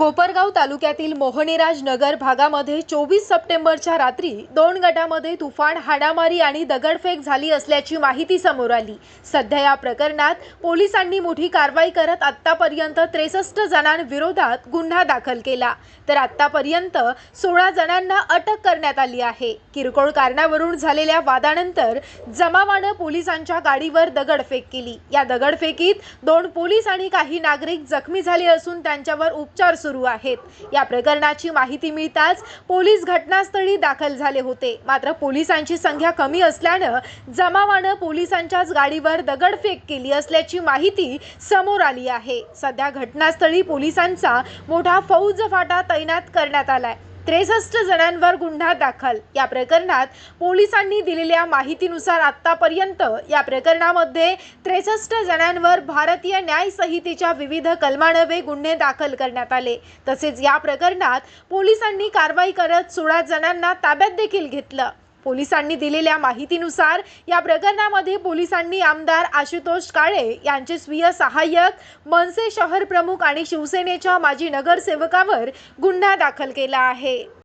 कोपरगाव तालुक्यातील मोहनेराज नगर भागामध्ये चोवीस सप्टेंबरच्या रात्री दोन गटामध्ये तुफान हाडामारी आणि दगडफेक झाली असल्याची माहिती समोर आली. सध्या या प्रकरणात पोलिसांनी मोठी कारवाई करत आत्तापर्यंत त्रेसष्ट जणांविरोधात गुन्हा दाखल केला. तर आत्तापर्यंत सोळा जणांना अटक करण्यात आली आहे. किरकोळ कारणावरून झालेल्या वादानंतर जमावानं पोलिसांच्या गाडीवर दगडफेक केली. या दगडफेकीत दोन पोलीस आणि काही नागरिक जखमी झाले असून त्यांच्यावर उपचार सुरू सुरू आहेत. या प्रकरणाची माहिती मिळताच पोलीस घटनास्थळी दाखल झाले होते. मात्र पोलिसांची संख्या कमी असल्यानं जमावानं पोलिसांच्याच गाडीवर दगडफेक केली असल्याची माहिती समोर आली आहे. सध्या घटनास्थळी पोलिसांचा मोठा फौज फाटा तैनात करण्यात आलाय. त्रेसष्ट जणांवर गुन्हा दाखल. या प्रकरणात पोलिसांनी दिलेल्या माहितीनुसार आतापर्यंत या प्रकरणामध्ये त्रेसष्ट जणांवर भारतीय न्याय संहितेच्या विविध कलमानवे गुन्हे दाखल करण्यात आले. तसेच या प्रकरणात पोलिसांनी कारवाई करत सोळा जणांना ताब्यात देखील घेतलं. पोलिसांनी दिलेल्या माहितीनुसार या प्रकरणामध्ये पोलिसांनी आमदार आशुतोष काळे यांचे स्वीय सहाय्यक मनसे शहर प्रमुख आणि शिवसेनेच्या माजी नगरसेवकावर गुन्हा दाखल केला आहे.